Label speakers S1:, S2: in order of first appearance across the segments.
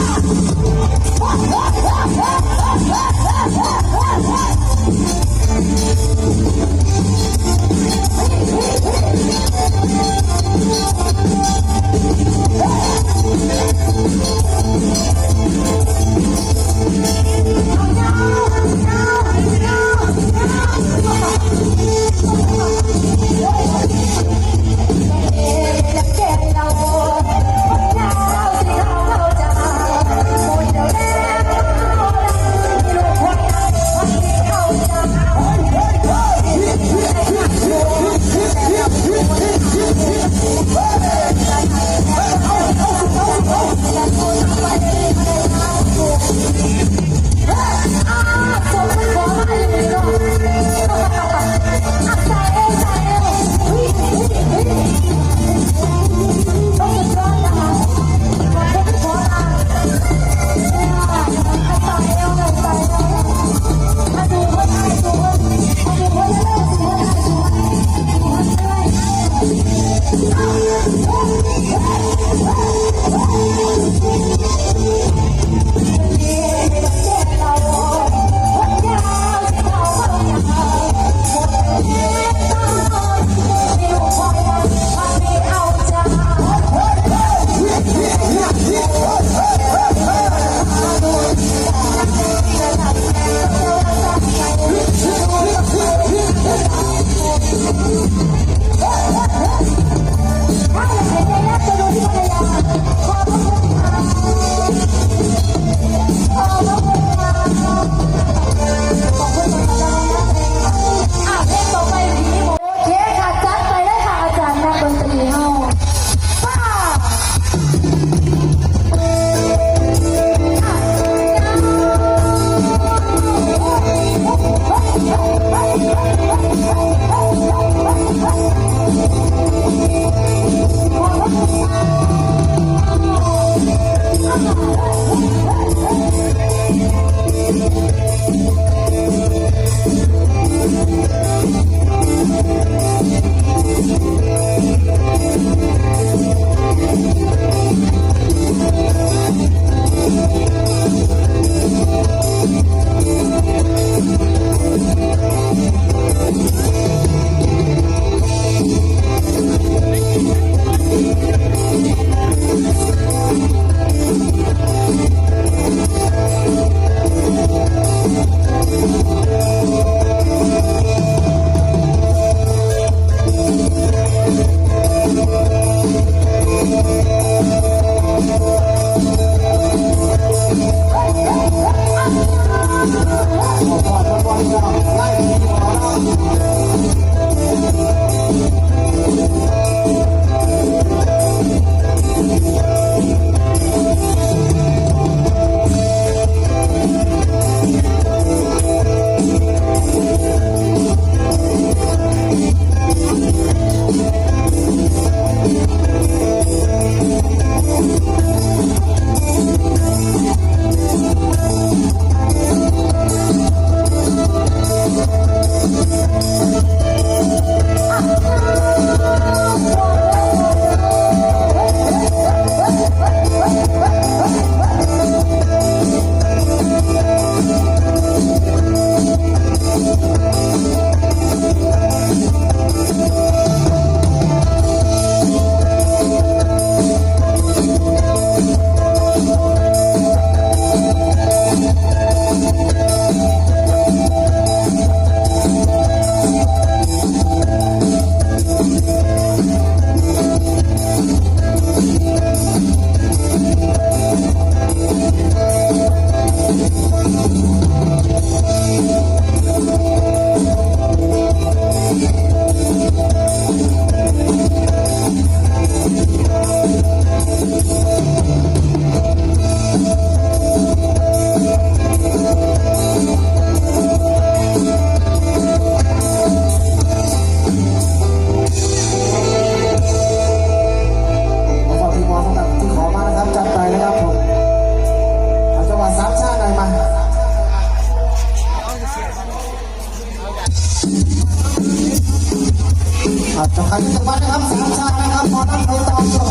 S1: Oh, ต่อไปสมัครนะครับสามชาตินะครับพอรับไปต่อ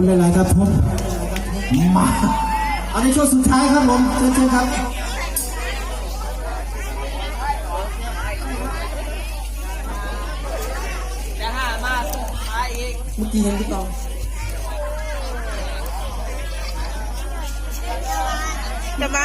S1: ุณหลายๆครับผมมาอันนี้ช่วงสุดท้ายครับผมเชิญครับเมื่อกี้เห็นพี่ตอง
S2: จะมา